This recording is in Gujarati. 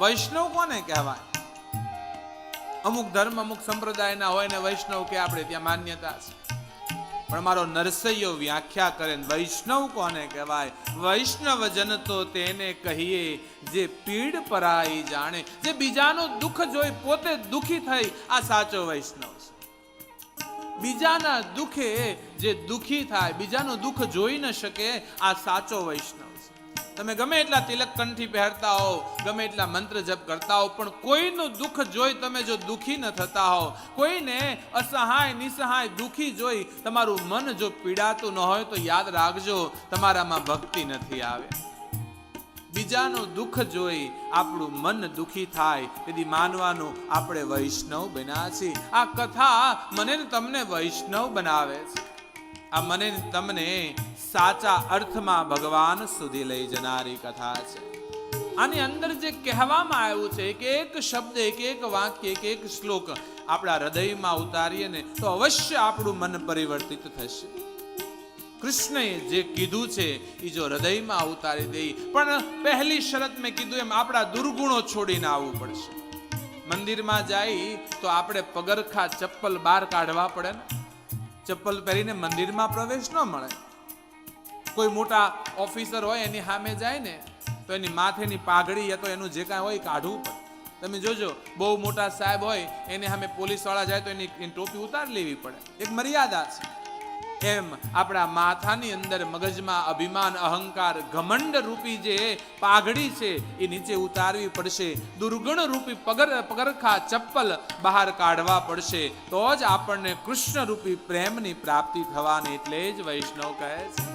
વૈષ્ણવ કોને કહેવાય? અમુક ધર્મ, અમુક સંપ્રદાયના હોય ને વૈષ્ણવ કે આપણે ત્યાં માન્યતા છે. પણ મારો નરસૈયો વ્યાખ્યા કરે વૈષ્ણવ કોને કહેવાય? વૈષ્ણવ જન તો તેને કહીએ જે પીડ પરાઈ જાણે, જે બીજાનું દુઃખ જોઈ પોતે દુઃખી થઈ, આ સાચો વૈષ્ણવ છે. બીજાના દુઃખે જે દુઃખી થાય, બીજાનું દુઃખ જોઈ ન શકે, આ સાચો વૈષ્ણવ તમે ગમે એટલા તિલક કંઠી પહેરતા હો, ગમે એટલા મંત્ર જપ કરતા હો, પણ કોઈનું દુઃખ જોઈ તમે જો દુઃખી ન થતા હો. કોઈને અસહાય, નિસહાય, દુઃખી જોઈ તમારું મન જો પીડાતું ન હોય તો યાદ રાખજો, તમારામાં ભક્તિ નથી આવે. બીજાનું દુઃખ જોઈ આપણું મન દુઃખી થાય. તેથી માનવાનું આપણે વૈષ્ણવ બન્યા છીએ. આ કથા મને તમને વૈષ્ણવ બનાવે છે. આ મને તમને સાચા અર્થમાં ભગવાન સુધી લઈ જનારી કથા છે. આની અંદર જે કહેવામાં આવ્યું છે કે એક શબ્દ, એક એક વાક્ય, એક એક શ્લોક આપણા હૃદયમાં ઉતારીએ ને તો અવશ્ય આપણું મન પરિવર્તિત થશે. કૃષ્ણએ જે કીધું છે એ જો હૃદયમાં ઉતારી દઈ પણ પહેલી શરત મેં કીધું એમ આપણા દુર્ગુણો છોડીને આવવું પડશે. મંદિરમાં જાય તો આપણે પગરખા ચપ્પલ બહાર કાઢવા પડે ને. ચપ્પલ પહેરીને મંદિરમાં પ્રવેશ ન મળે. કોઈ મોટા ઓફિસર હોય એની સામે જાય ને તો એની માથેની પાઘડી યા તો એનું જે કાંઈ હોય કાઢવું પડે. તમે જોજો, બહુ મોટા સાહેબ હોય, એની સામે પોલીસવાળા જાય તો એની ટોપી ઉતાર લેવી પડે. એક મર્યાદા છે. એમ આપણા માથાની અંદર મગજમાં અભિમાન, અહંકાર, ઘમંડ રૂપી જે પાઘડી છે એ નીચે ઉતારવી પડશે. દુર્ગુણ રૂપી પગર, પગરખા ચપ્પલ બહાર કાઢવા પડશે. તો જ આપણને કૃષ્ણ રૂપી પ્રેમની પ્રાપ્તિ થવાની, એટલે જ વૈષ્ણવ કહે છે.